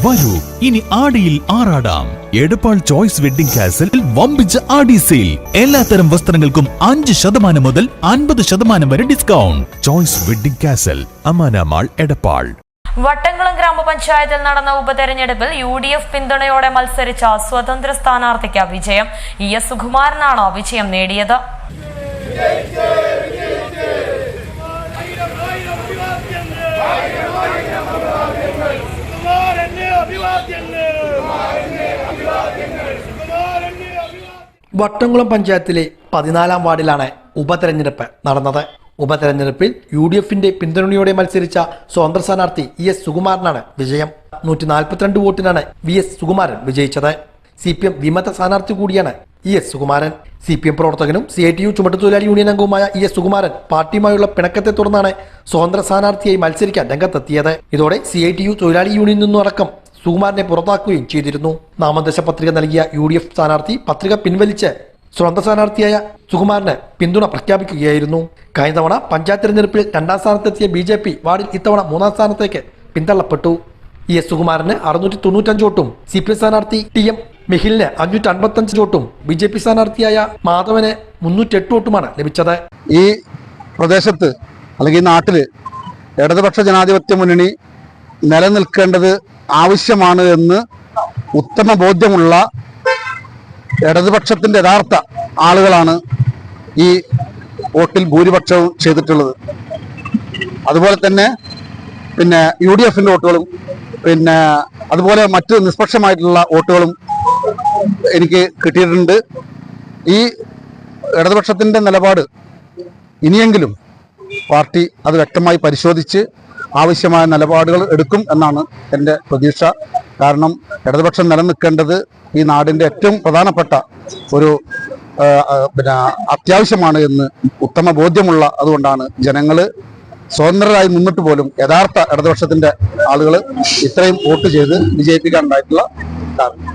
വരൂ. ഇനി ആടിയിൽ ആറാടാം. എടപ്പാൾ ചോയ്സ് വെഡിംഗ് കാസിൽ വമ്പിച്ച ആടി സെയിൽ. എല്ലാത്തരം വസ്ത്രങ്ങൾക്കും അഞ്ച് ശതമാനം മുതൽ അൻപത് ശതമാനം വരെ discount. Choice wedding castle Amana mall Edappal. Vattamkulam ഗ്രാമപഞ്ചായത്തിൽ നടന്ന ഉപതെരഞ്ഞെടുപ്പിൽ യു ഡി എഫ് പിന്തുണയോടെ മത്സരിച്ച സ്വതന്ത്ര സ്ഥാനാർത്ഥിക്ക് വിജയം. ഇ എസ് സുകുമാരനാണ് വിജയം നേടിയത്. ആയിരം അഭിവാദ്യം വട്ടംകുളം പഞ്ചായത്തിലെ പതിനാലാം വാർഡിലാണ് ഉപതെരഞ്ഞെടുപ്പ് നടന്നത്. ഉപതെരഞ്ഞെടുപ്പിൽ യു ഡി എഫിന്റെ പിന്തുണയോടെ മത്സരിച്ച സ്വതന്ത്ര സ്ഥാനാർത്ഥി ഇ എസ് സുകുമാരനാണ് വിജയം. നൂറ്റി നാൽപ്പത്തിരണ്ട് വോട്ടിനാണ് വി എസ് സുകുമാരൻ വിജയിച്ചത്. സി പി എം വിമത സ്ഥാനാർത്ഥി കൂടിയാണ് E S Sukumaran. C P M പ്രവർത്തകനും സി ഐ ടി യു ചുമട്ടുതൊഴിലാളി യൂണിയൻ അംഗവുമായ ഇ എസ് സുകുമാരൻ പാർട്ടിയുമായുള്ള പിണക്കത്തെ തുടർന്നാണ് സ്വതന്ത്ര സ്ഥാനാർത്ഥിയായി മത്സരിക്കാൻ രംഗത്തെത്തിയത്. ഇതോടെ സി ഐ ടി യു തൊഴിലാളി യൂണിയനിൽ നിന്നും അടക്കം സുകുമാരനെ പുറത്താക്കുകയും ചെയ്തിരുന്നു. നാമനിർദ്ദേശ പത്രിക നൽകിയ യു ഡി എഫ് സ്ഥാനാർത്ഥി പത്രിക പിൻവലിച്ച് സ്വതന്ത്ര സ്ഥാനാർത്ഥിയായ സുകുമാരന് പിന്തുണ പ്രഖ്യാപിക്കുകയായിരുന്നു. കഴിഞ്ഞ തവണ പഞ്ചായത്ത് തെരഞ്ഞെടുപ്പിൽ രണ്ടാം സ്ഥാനത്തെത്തിയ ബി ജെ പി വാർഡിൽ ഇത്തവണ മൂന്നാം സ്ഥാനത്തേക്ക് പിന്തള്ളപ്പെട്ടു. ഇ എസ് സുകുമാരന് അറുന്നൂറ്റി തൊണ്ണൂറ്റഞ്ച് വോട്ടും സി പി എം സ്ഥാനാർത്ഥി ടി എം മിഹിലിന് അഞ്ഞൂറ്റി അൻപത്തഞ്ച് വോട്ടും ബി ജെ പി സ്ഥാനാർത്ഥിയായ മാധവന് മുന്നൂറ്റെട്ട് വോട്ടുമാണ് ലഭിച്ചത്. ഈ പ്രദേശത്ത് അല്ലെങ്കിൽ ഈ നാട്ടിൽ ഇടതുപക്ഷ ജനാധിപത്യ മുന്നണി നിലനിൽക്കേണ്ടത് ആവശ്യമാണ് എന്ന് ഉത്തമ ബോധ്യമുള്ള ഇടതുപക്ഷത്തിന്റെ യഥാർത്ഥ ആളുകളാണ് ഈ വോട്ടിൽ ഭൂരിപക്ഷവും ചെയ്തിട്ടുള്ളത്. അതുപോലെ തന്നെ പിന്നെ യു ഡി എഫിന്റെ വോട്ടുകളും പിന്നെ അതുപോലെ മറ്റ് നിഷ്പക്ഷമായിട്ടുള്ള വോട്ടുകളും എനിക്ക് കിട്ടിയിട്ടുണ്ട്. ഈ ഇടതുപക്ഷത്തിന്റെ നിലപാട് ഇനിയെങ്കിലും പാർട്ടി അത് വ്യക്തമായി പരിശോധിച്ച് ആവശ്യമായ നിലപാടുകൾ എടുക്കും എന്നാണ് എന്റെ പ്രതീക്ഷ. കാരണം ഇടതുപക്ഷം നിലനിൽക്കേണ്ടത് ഈ നാടിന്റെ ഏറ്റവും പ്രധാനപ്പെട്ട ഒരു പിന്നെ അത്യാവശ്യമാണ് എന്ന് ഉത്തമ ബോധ്യമുള്ള അതുകൊണ്ടാണ് ജനങ്ങൾ സ്വതന്ത്രരായി നിന്നിട്ട് പോലും യഥാർത്ഥ ഇടതുപക്ഷത്തിന്റെ ആളുകൾ ഇത്രയും വോട്ട് ചെയ്ത് വിജയിപ്പിക്കാനുണ്ടായിട്ടുള്ള കാരണം.